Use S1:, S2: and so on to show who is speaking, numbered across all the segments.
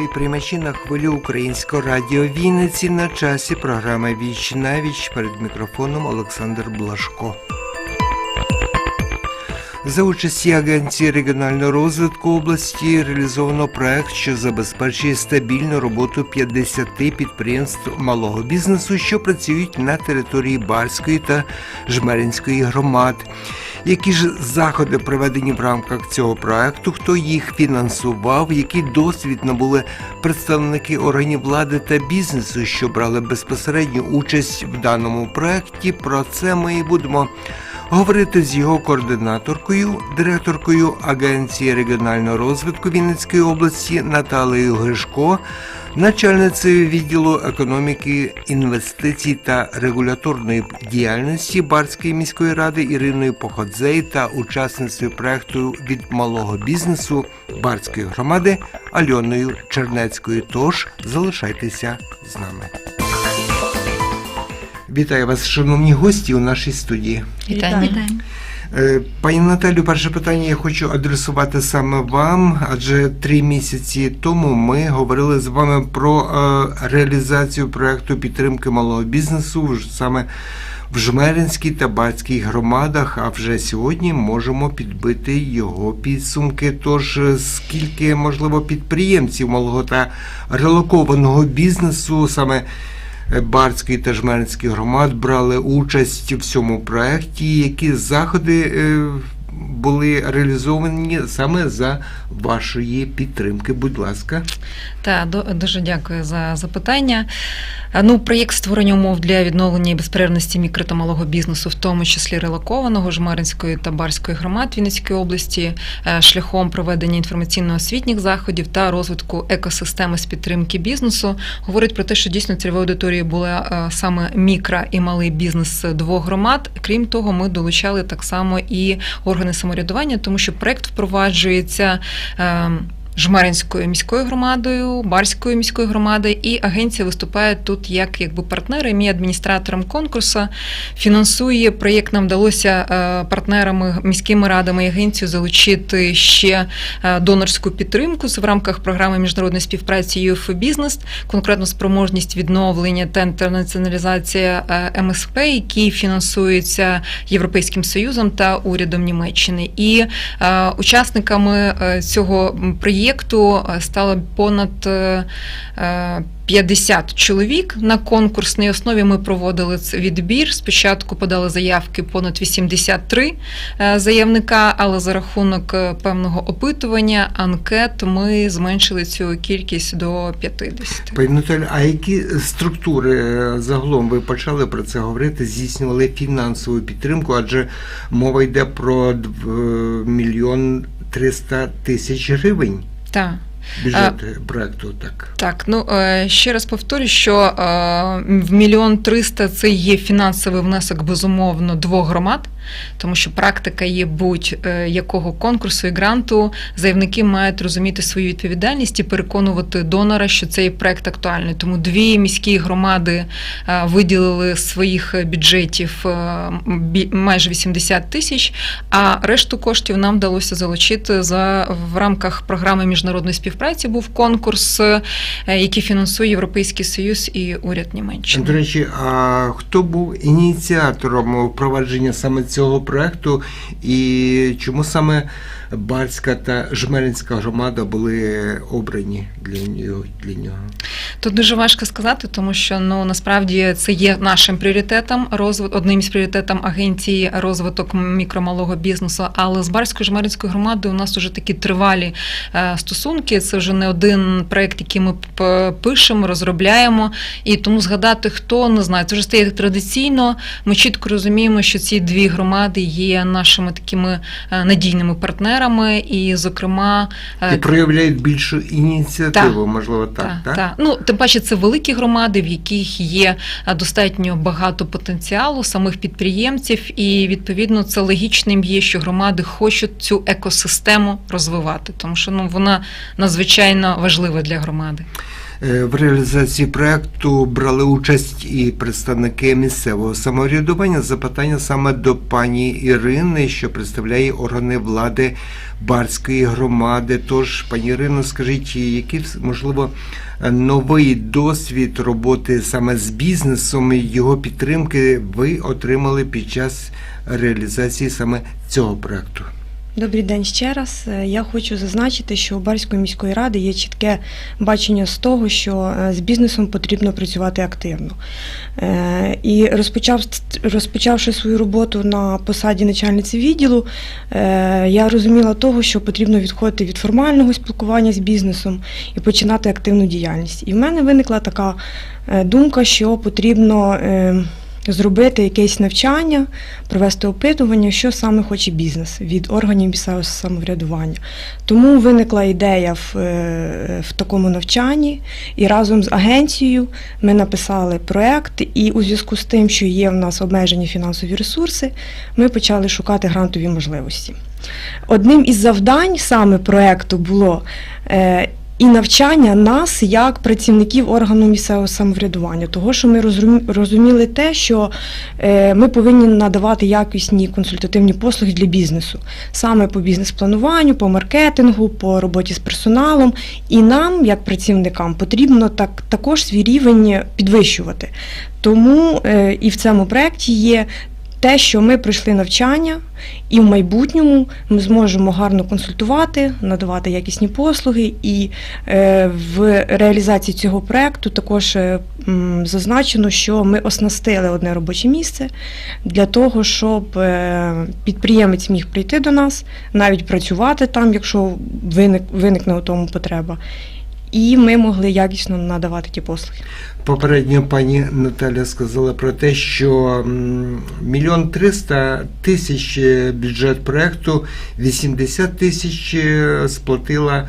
S1: нашої приймачі на хвилі Українського радіо Вінниці на часі програми Віч на віч перед мікрофоном Олександр Блашко. За участі Агенції регіонального розвитку області реалізовано проект, що забезпечує стабільну роботу 50 підприємств малого бізнесу, що працюють на території Барської та Жмеринської громад. Які ж заходи проведені в рамках цього проекту? Хто їх фінансував? Який досвід набули представники органів влади та бізнесу, що брали безпосередню участь в даному проекті? Про це ми і будемо говорити з його координаторкою, директоркою Агенції регіонального розвитку Вінницької області Наталією Гришко, начальницею відділу економіки, інвестицій та регуляторної діяльності Барської міської ради Іриною Походзей та учасницею проекту від малого бізнесу Барської громади Альоною Чернецькою. Тож залишайтеся з нами. Вітаю вас, шановні гості, у нашій студії.
S2: Вітання.
S1: Е, Пані Наталю, перше питання я хочу адресувати саме вам, адже три місяці тому ми говорили з вами про е, реалізацію проекту підтримки малого бізнесу саме в Жмеринській та Бацькій громадах. А вже сьогодні можемо підбити його підсумки. Тож е, скільки можливо підприємців малого та релокованого бізнесу саме Барської та Жмеринської громад брали участь в цьому проєкті. Які заходи е, були реалізовані саме за вашої підтримки? Будь ласка.
S2: Та дуже дякую за запитання. Ну, проєкт створення умов для відновлення і безперервності мікро та малого бізнесу, в тому числі релокованого Жмеринської та Барської громад Вінницької області, е, шляхом проведення інформаційно-освітніх заходів та розвитку екосистеми з підтримки бізнесу, говорить про те, що дійсно цільовою аудиторією була е, саме мікро і малий бізнес двох громад. Крім того, ми долучали так само і органи самоврядування, тому що проект впроваджується. е, Жмеринською міською громадою, Барською міською громадою, і агенція виступає тут як якби партнером і адміністратором конкурсу. Фінансує проєкт. Нам вдалося е, партнерами міськими радами і агенцією залучити ще е, донорську підтримку в рамках програми міжнародної співпраці UF Business, конкретно спроможність відновлення та інтернаціоналізація е, МСП, які фінансуються Європейським Союзом та урядом Німеччини. І учасниками цього проєкту е, стало понад е, е, 50 чоловік на конкурсній основі. Ми проводили відбір. Спочатку подали заявки понад 83 е, заявника, але за рахунок е, певного опитування анкет ми зменшили цю кількість до 50.
S1: Пані а які структури е, загалом ви почали про це говорити? Здійснювали фінансову підтримку, адже мова йде про мільйон триста тисяч гривень.
S2: Так.
S1: Бюджет проекту так.
S2: Так, ну е, ще раз повторю, що е, в мільйон триста це є фінансовий внесок безумовно двох громад, тому що практика є будь-якого конкурсу і гранту. Заявники мають розуміти свою відповідальність і переконувати донора, що цей проект актуальний. Тому дві міські громади е, виділили своїх бюджетів е, майже 80 тисяч, а решту коштів нам вдалося залучити за в рамках програми міжнародної співпраці. Був конкурс, е, який фінансує Європейський Союз і уряд Німеччини.
S1: До речі, а хто був ініціатором впровадження саме цього проекту, і чому саме Барська та Жмеринська громада були обрані для нього? Для нього?
S2: Тут дуже важко сказати, тому що ну насправді це є нашим пріоритетом, розвит, одним із пріоритетом агенції розвиток мікромалого бізнесу. Але з Барською Жмеринською громадою у нас вже такі тривалі е, стосунки. Це вже не один проект, який ми пишемо, розробляємо. І тому згадати, хто не знаю, це вже стає традиційно. Ми чітко розуміємо, що ці дві громади є нашими такими е, надійними партнерами, і, зокрема, е,
S1: І проявляють більшу ініціативу, можливо, так.
S2: Та,
S1: так?
S2: Та. Ну, тим паче, це великі громади, в яких є достатньо багато потенціалу самих підприємців, і відповідно це логічним є, що громади хочуть цю екосистему розвивати, тому що ну вона надзвичайно важлива для громади.
S1: Е, В реалізації проекту брали участь і представники місцевого самоврядування. Запитання саме до пані Ірини, що представляє органи влади Барської громади. Тож, пані Ірино, скажіть, який можливо новий досвід роботи саме з бізнесом і його підтримки ви отримали під час реалізації саме цього проекту?
S3: Добрий день ще раз. Е, Я хочу зазначити, що у Барської міської ради є чітке бачення з того, що е, з бізнесом потрібно працювати активно. Е, І розпочав, розпочавши свою роботу на посаді начальниці відділу, я розуміла того, що потрібно відходити від формального спілкування з бізнесом і починати активну діяльність. І в мене виникла така думка, що потрібно. Е, Зробити якесь навчання, провести опитування, що саме хоче бізнес від органів місцевого самоврядування. Тому виникла ідея в, е, в такому навчанні, і разом з агенцією ми написали проект. І у зв'язку з тим, що є в нас обмежені фінансові ресурси, ми почали шукати грантові можливості. Одним із завдань саме проекту було. І навчання нас як працівників органу місцевого самоврядування, того, що ми розуміли те, що е, ми повинні надавати якісні консультативні послуги для бізнесу, саме по бізнес-плануванню, по маркетингу, по роботі з персоналом. І нам, як працівникам, потрібно так також свій рівень підвищувати. Тому е, і в цьому проєкті є. Те, що ми пройшли навчання, і в майбутньому ми зможемо гарно консультувати, надавати якісні послуги. І е, в реалізації цього проекту також е, зазначено, що ми оснастили одне робоче місце для того, щоб е, підприємець міг прийти до нас, навіть працювати там, якщо виник, виникне у тому потреба. І ми могли якісно надавати ті послуги.
S1: Попередньо пані Наталя сказала про те, що мільйон триста тисяч е, бюджет проекту, 80 тисяч е, сплатила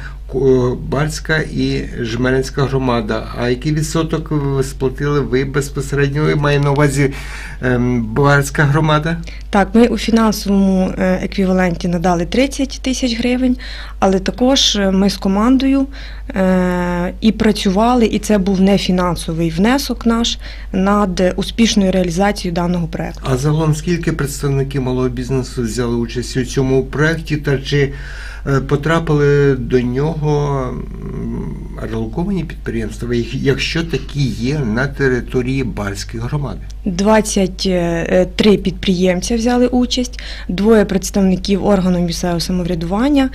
S1: Бальська і Жмеринська громада. А який відсоток сплатили ви безпосередньо? Має на увазі ем, громада?
S3: Так, ми у фінансовому е, еквіваленті надали 30 тисяч гривень, але також е, ми з командою е, і працювали, і це був не фінансовий внесок наш над успішною реалізацією даного проекту.
S1: А загалом скільки представників малого бізнесу взяли участь у цьому проєкті та чи е, потрапили до нього релоковані підприємства, якщо такі є на території Бальської громади?
S3: 23 підприємця взяли участь, двоє представників органу місцевого самоврядування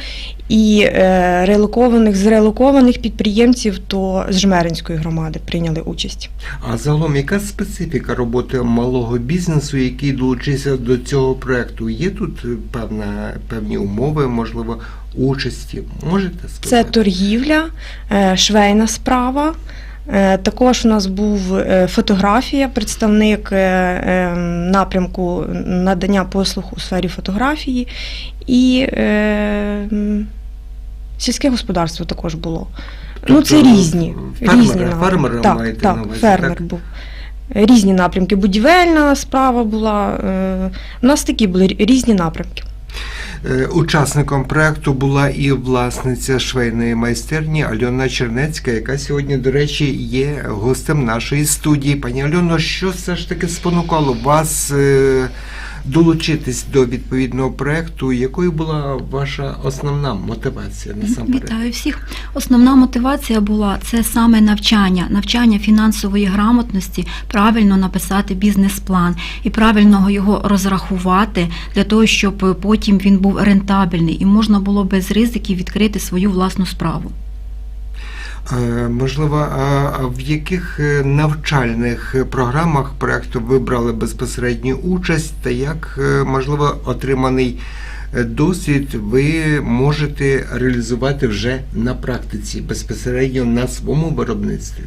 S3: і е, релокованих з релокованих підприємців то з Жмеринської громади прийняли участь.
S1: А загалом, яка специфіка роботи малого бізнесу, який долучився до цього проекту? Є тут е, певна певні умови, можливо, участі? Можете сказати?
S3: Це торгівля, е, швейна справа. Е, Також у нас був е, фотографія, представник е, е, напрямку надання послуг у сфері фотографії, і сільське господарство також було. ну, це
S1: Тобто,
S3: різні.
S1: фермера-
S3: різні напрямки.
S1: фермера
S3: так,
S1: маєте
S3: так,
S1: на увазі,
S3: фермер
S1: так?
S3: був. Різні напрямки. Будівельна справа була. У нас такі були різні напрямки.
S1: Е, Учасником проекту була і власниця швейної майстерні Альона Чернецька, яка сьогодні, до речі, є гостем нашої студії. Пані Альоно, що все ж таки спонукало вас е, долучитись до відповідного проекту? Якою була ваша основна мотивація насамперед?
S4: Вітаю всіх. Основна мотивація була це саме навчання, навчання фінансової грамотності, правильно написати бізнес-план і правильно його розрахувати для того, щоб потім він був рентабельний і можна було без ризиків відкрити свою власну справу.
S1: Е, Можливо, в яких е, навчальних програмах проекту ви брали безпосередню участь, та як е, можливо отриманий досвід ви можете реалізувати вже на практиці безпосередньо на своєму виробництві?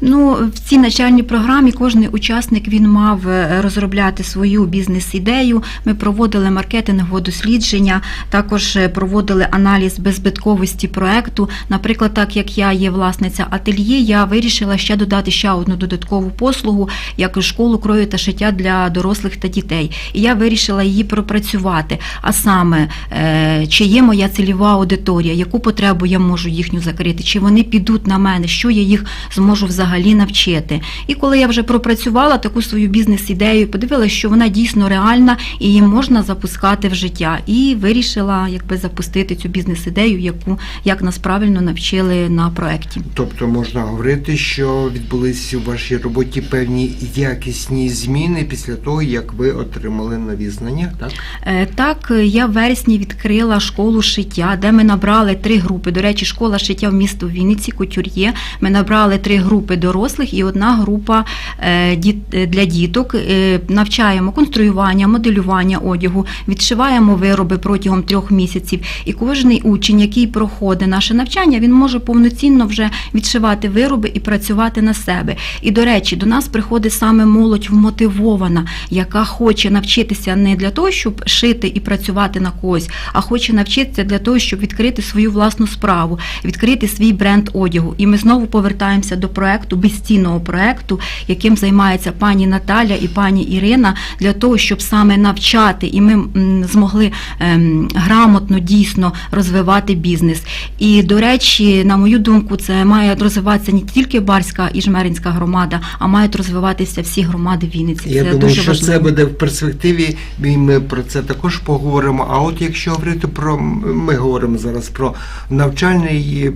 S4: Ну, в цій навчальній програмі кожен учасник він мав е, розробляти свою бізнес-ідею. Ми проводили маркетингове дослідження, також е, проводили аналіз беззбитковості проекту. Наприклад, так як я є власниця ательє, я вирішила ще додати ще одну додаткову послугу, як школу крою та шиття для дорослих та дітей. І я вирішила її пропрацювати. А саме, е, чи є моя цільова аудиторія, яку потребу я можу їхню закрити, чи вони підуть на мене, що я їх зможу взагалі навчити. І коли я вже пропрацювала таку свою бізнес-ідею, подивилася, що вона дійсно реальна і її можна запускати в життя. І вирішила якби запустити цю бізнес-ідею, яку як нас правильно навчили на проєкті.
S1: Тобто можна говорити, що відбулися у вашій роботі певні якісні зміни після того, як ви отримали нові знання, так?
S4: Е, Так, я в вересні відкрила школу шиття, де ми набрали три групи. До речі, школа шиття в місто Вінниці, кутюр'є. Ми набрали три групи дорослих і одна група е, е, для діток. Е, Навчаємо конструювання, моделювання одягу, відшиваємо вироби протягом трьох місяців. І кожний учень, який проходить наше навчання, він може повноцінно вже відшивати вироби і працювати на себе. І до речі, до нас приходить саме молодь вмотивована, яка хоче навчитися не для того, щоб шити і працювати на когось, а хоче навчитися для того, щоб відкрити свою власну справу, відкрити свій бренд одягу. І ми знову повертаємося до проекту, безцінного проекту, яким займається пані Наталя і пані Ірина, для того, щоб саме навчати, і ми змогли ем, грамотно дійсно розвивати бізнес. І до речі, на мою думку, це має розвиватися не тільки Барська і Жмеринська громада, а мають розвиватися всі громади Вінниці.
S1: Я
S4: це
S1: думаю,
S4: дуже
S1: що
S4: важливо.
S1: це буде в перспективі, ми про це також поговоримо. А от якщо говорити про ми говоримо зараз про навчальний е,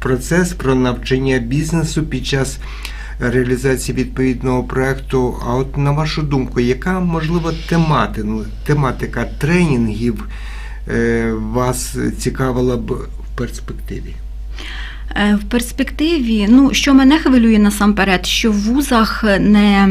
S1: процес, про навчання бізнесу під час реалізації відповідного проекту. А от на вашу думку, яка можливо темати, ну, тематика тренінгів е, вас цікавила б в перспективі?
S4: Е, В перспективі, ну що мене хвилює насамперед, що в вузах не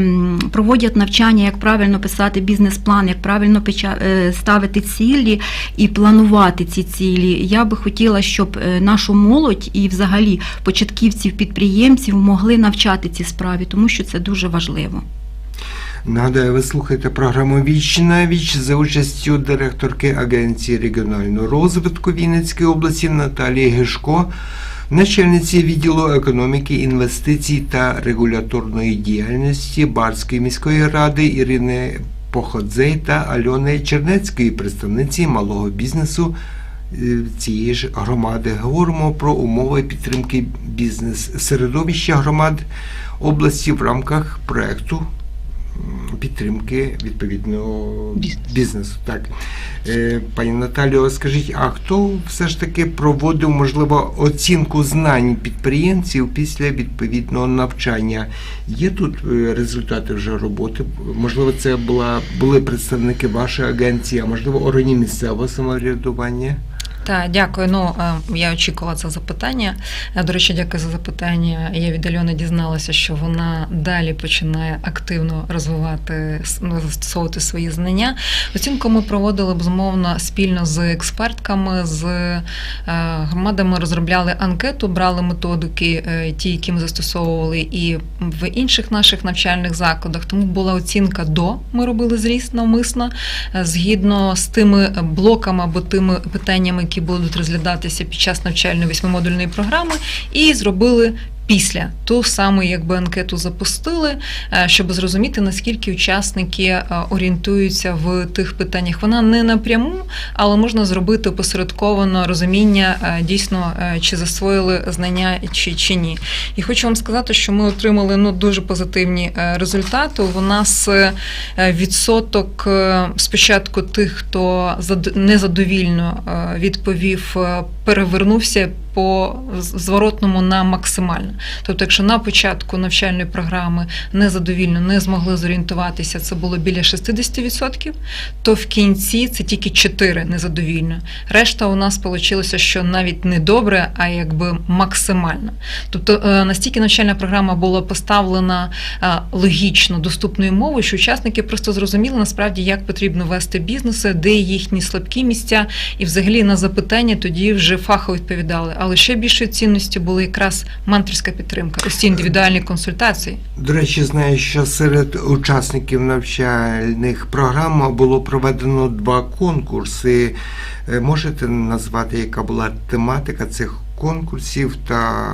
S4: проводять навчання, як правильно писати бізнес-план, як правильно е, ставити цілі і планувати ці цілі. Я би хотіла, щоб е, нашу молодь і взагалі початківців, підприємців могли навчати ці справі, тому що це дуже важливо.
S1: Нагадаю, ви слухаєте програму Віч на віч за участю директорки Агенції регіонального розвитку Вінницької області Наталії Гишко, начальниці відділу економіки, інвестицій та регуляторної діяльності Барської міської ради Ірини Походзей та Альони Чернецької, представниці малого бізнесу е, цієї ж громади. Говоримо про умови підтримки бізнес-середовища громад області в рамках проекту підтримки відповідного
S3: Бізнесу.
S1: бізнесу. Так. Е, Пані Наталіо, скажіть, а хто все ж таки проводив, можливо, оцінку знань підприємців після відповідного навчання? Є тут е, результати вже роботи? Можливо, це була, були представники вашої агенції, а можливо, органів місцевого самоврядування?
S2: Так, дякую. Ну е, я очікувала це запитання. Е, До речі, дякую за запитання. Я від Альони дізналася, що вона далі починає активно розвивати ну, застосовувати свої знання. Оцінку ми проводили безумовно спільно з експертками, з е, громадами розробляли анкету, брали методики, ті, які ми застосовували, і в інших наших навчальних закладах. Тому була оцінка до. Ми робили зріст навмисно згідно з тими блоками або тими питаннями, які будуть розглядатися під час навчальної восьмимодульної програми, і зробили. Після ту саму якби анкету запустили, е, щоб зрозуміти наскільки учасники е, орієнтуються в тих питаннях. Вона не напряму, але можна зробити посередковано розуміння е, дійсно, чи засвоїли знання чи, чи ні. І хочу вам сказати, що ми отримали ну дуже позитивні результати. У нас відсоток спочатку тих, хто зад- незадовільно відповів, перевернувся по зворотному на максимально. Тобто, якщо на початку навчальної програми незадовільно не змогли зорієнтуватися, це було біля 60%, то в кінці це тільки 4 незадовільно. Решта у нас вийшло, що навіть не добре, а якби максимально. Тобто е, настільки навчальна програма була поставлена е, логічно доступною мовою, що учасники просто зрозуміли насправді, як потрібно вести бізнеси, де їхні слабкі місця, і взагалі на запитання тоді вже фахово відповідали. Але ще більшою цінністю була якраз менторська підтримка, ось ці індивідуальні консультації.
S1: До речі, знаю, що серед учасників навчальних програм було проведено два конкурси. Е, Можете назвати, яка була тематика цих конкурсів та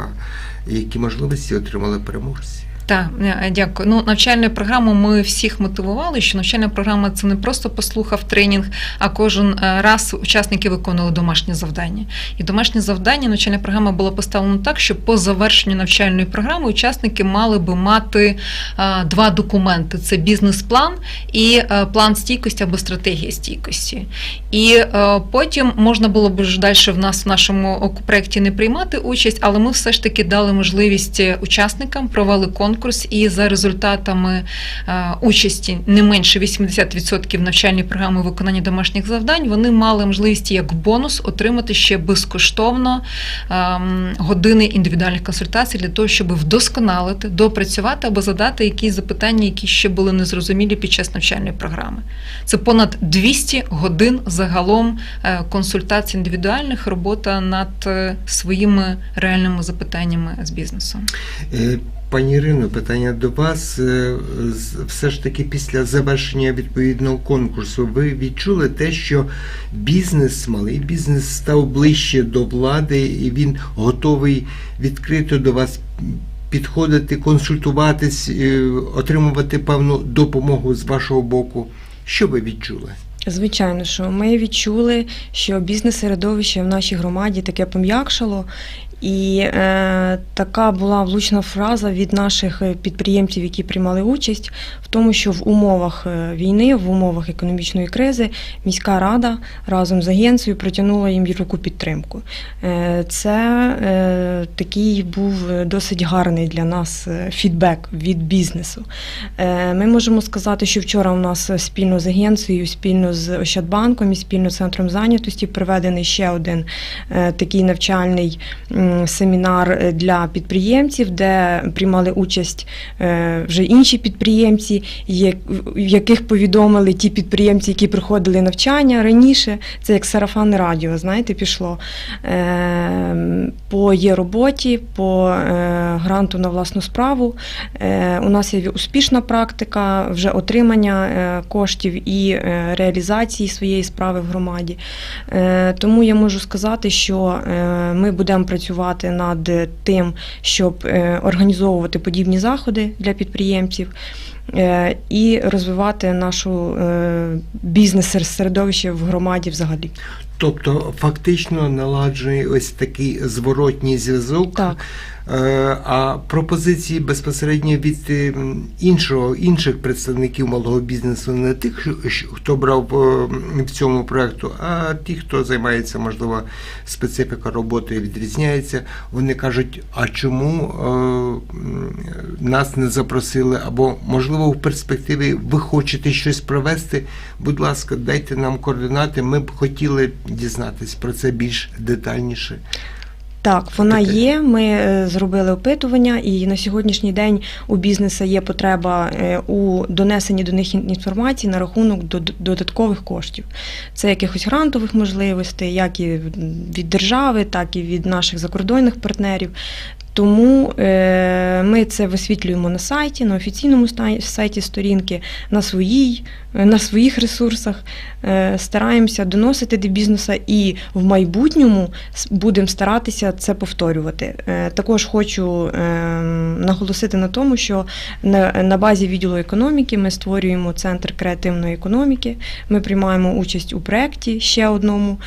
S1: які можливості отримали переможці?
S2: Так, е, дякую. Ну, навчальну програму ми всіх мотивували, що навчальна програма це не просто послухав тренінг, а кожен е, раз учасники виконували домашнє завдання. І домашнє завдання навчальна програма була поставлена так, що по завершенню навчальної програми учасники мали би мати е, два документи: це бізнес-план і е, план стійкості або стратегія стійкості. І е, потім можна було б ж далі в нас в нашому проєкті не приймати участь, але ми все ж таки дали можливість е, учасникам провели конкурс, і за результатами е, участі не менше 80% навчальної програми виконання домашніх завдань вони мали можливість як бонус отримати ще безкоштовно ем, години індивідуальних консультацій для того, щоб вдосконалити, допрацювати або задати якісь запитання, які ще були незрозумілі під час навчальної програми. Це понад 200 годин загалом е, консультацій індивідуальних, робота над е, своїми реальними запитаннями з бізнесом.
S1: Пані Ірино, питання до вас. Е, Все ж таки після завершення відповідного конкурсу ви відчули те, що бізнес, малий бізнес став ближче до влади, і він готовий відкрито до вас підходити, консультуватись, е, отримувати певну допомогу з вашого боку. Що ви відчули?
S3: Звичайно, що ми відчули, що бізнес-середовище в нашій громаді таке пом'якшало, і е, така була влучна фраза від наших е, підприємців, які приймали участь, в тому, що в умовах е, війни, в умовах економічної кризи, міська рада разом з агенцією протягнула їм руку підтримку. Е, це е, такий був е, досить гарний для нас е, фідбек від бізнесу. Е, Ми можемо сказати, що вчора у нас спільно з агенцією, спільно з Ощадбанком і спільно з центром зайнятості проведений ще один е, такий навчальний м, семінар е, для підприємців, де приймали участь е, вже інші підприємці, яких повідомили ті підприємці, які проходили навчання раніше. Це як сарафанне радіо, знаєте, пішло Е, по є роботі, по гранту на власну справу. У нас є успішна практика вже отримання коштів і реалізації своєї справи в громаді. Тому я можу сказати, що ми будемо працювати над тим, щоб е, організовувати подібні заходи для підприємців. Е, І розвивати нашу е, бізнес-середовище в громаді взагалі.
S1: Тобто фактично наладжений ось такий зворотній зв'язок.
S3: Так.
S1: Е, А пропозиції безпосередньо від іншого інших представників малого бізнесу, не тих, хто брав в цьому проекту, а ті, хто займається, можливо, специфіка роботи відрізняється. Вони кажуть, а чому нас не запросили? Або можливо в перспективі ви хочете щось провести? Будь ласка, дайте нам координати. Ми б хотіли дізнатись про це більш детальніше.
S3: Так, вона є. Ми е, зробили опитування, і на сьогоднішній день у бізнесу є потреба е, у донесенні до них інформації на рахунок дод- додаткових коштів. Це якихось грантових можливостей, як і від держави, так і від наших закордонних партнерів. Тому е, ми це висвітлюємо на сайті, на офіційному сайті сторінки, на своїй, е, на своїх ресурсах. Е, стараємося доносити до бізнесу і в майбутньому будемо старатися це повторювати. Також хочу наголосити на тому, що на, на базі відділу економіки ми створюємо центр креативної економіки. Ми приймаємо участь у проєкті ще одному,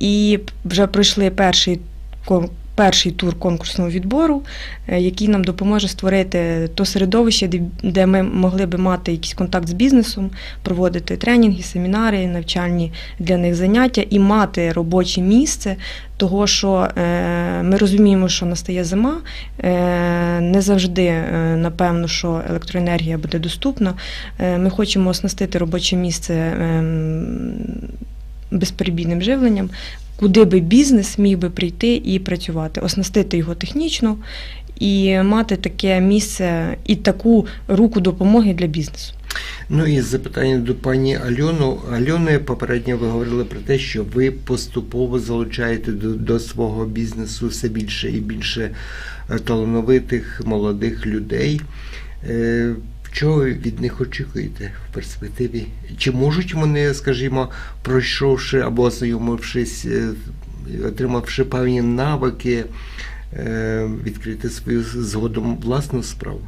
S3: і вже пройшли перший кон- Перший тур конкурсного відбору, е, який нам допоможе створити то середовище, де, ми могли би мати якийсь контакт з бізнесом, проводити тренінги, семінари, навчальні для них заняття і мати робоче місце, того що е, ми розуміємо, що настає зима, е, не завжди, напевно, що електроенергія буде доступна. Ми хочемо оснастити робоче місце ем, безперебійним живленням, куди би бізнес міг би прийти і працювати, оснастити його технічно і мати таке місце і таку руку допомоги для бізнесу.
S1: Ну і запитання до пані Альону. Альони, попередньо ви говорили про те, що ви поступово залучаєте до, до свого бізнесу все більше і більше е, талановитих молодих людей. Чого ви від них очікуєте в перспективі? Чи можуть вони, скажімо, пройшовши або ознайомившись, е, отримавши певні навики, е, відкрити свою згодом власну справу?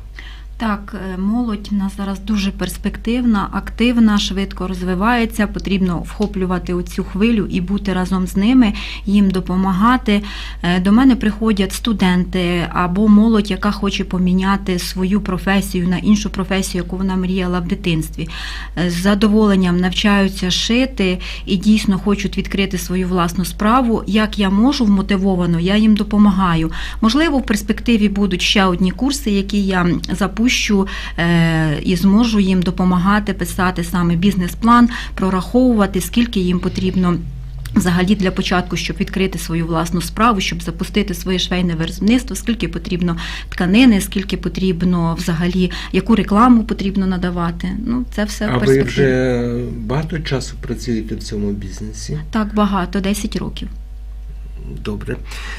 S4: Так, е, молодь в нас зараз дуже перспективна, активна, швидко розвивається. Потрібно вхоплювати оцю хвилю і бути разом з ними, їм допомагати. Е, До мене приходять студенти або молодь, яка хоче поміняти свою професію на іншу професію, яку вона мріяла в дитинстві. Е, З задоволенням навчаються шити і дійсно хочуть відкрити свою власну справу. Як я можу вмотивовано, я їм допомагаю. Можливо, в перспективі будуть ще одні курси, які я запущу е, і зможу їм допомагати писати саме бізнес-план, прораховувати, скільки їм потрібно. Взагалі для початку, щоб відкрити свою власну справу, щоб запустити своє швейне виробництво, скільки потрібно тканини, скільки потрібно взагалі, яку рекламу потрібно надавати. Ну це все
S1: А ви вже багато часу працюєте в цьому бізнесі?
S4: Так багато, 10 років.
S1: Добре.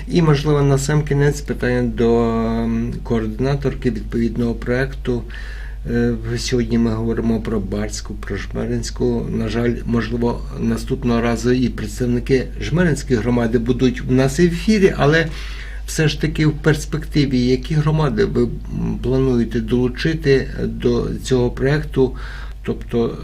S1: І, можливо, на сам кінець питання до координаторки відповідного проєкту. Е, Сьогодні ми говоримо про Барську, про Жмеринську. На жаль, можливо, наступного разу і представники Жмеринської громади будуть у нас в ефірі, але все ж таки в перспективі, які громади ви плануєте долучити до цього проєкту, тобто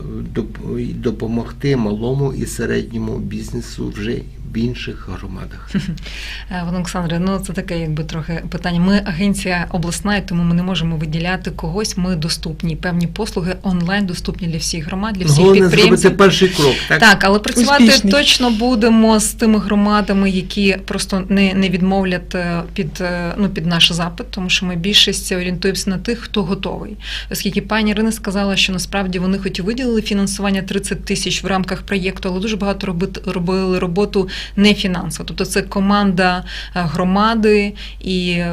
S1: допомогти малому і середньому бізнесу вже в інших громадах?
S2: Е, Пане Олександре, ну це таке, якби трохи питання. Ми агенція обласна, і тому ми не можемо виділяти когось. Ми доступні. Певні послуги онлайн доступні для всіх громад, для всіх
S1: Головне зробити
S2: підприємців.
S1: перший крок, так?
S2: Так, але працювати
S3: Успішний.
S2: точно будемо з тими громадами, які просто не, не відмовлять е, під, е, ну, під наш запит, тому що ми більшість орієнтуємося на тих, хто готовий. Оскільки пані Ірина сказала, що насправді вони хоч і виділили фінансування 30 тисяч в рамках проєкту, але дуже багато робити, робили роботу не фінансово. Тобто це команда е, громади і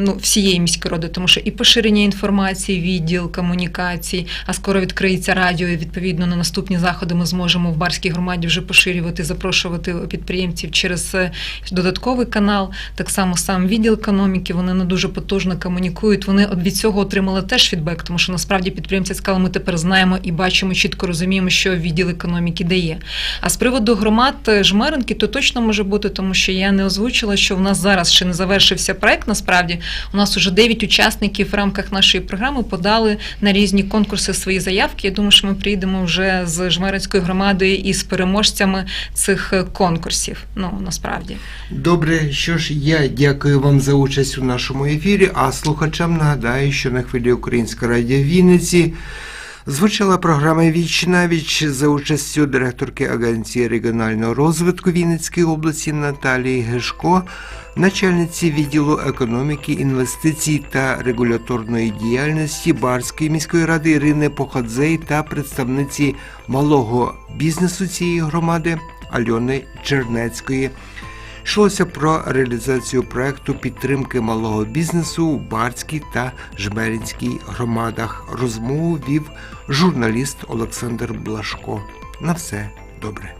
S2: ну, всієї міської ради, тому що і поширення інформації, відділ комунікацій, а скоро відкриється радіо. І відповідно на наступні заходи ми зможемо в барській громаді вже поширювати, запрошувати підприємців через е, додатковий канал. Так само сам відділ економіки. Вони не дуже потужно комунікують. Вони від цього отримали теж фідбек, тому що насправді підприємці сказали, ми тепер знаємо і бачимо, чітко розуміємо, що відділ економіки дає. А з приводу громад е, жмеренки, то точно може бути, тому що я не озвучила, що в нас зараз ще не завершився проект. Насправді у нас уже 9 учасників в рамках нашої програми подали на різні конкурси свої заявки. Я думаю, що ми приїдемо вже з жмеринської громади і з переможцями цих е, конкурсів. Ну насправді.
S1: Добре, що ж, я дякую вам за участь у нашому ефірі, а слухачам нагадаю, що на хвилі Українська радіо Вінниці звучала програма «Віч на віч» за участю директорки Агенції регіонального розвитку Вінницької області Наталії Гешко, начальниці відділу економіки, інвестицій та регуляторної діяльності Барської міської ради Ірини Походзей та представниці малого бізнесу цієї громади Альони Чернецької. Йшлося про реалізацію проекту підтримки малого бізнесу у Барській та Жмеринській громадах. Розмову вів журналіст Олександр Блашко. На все добре.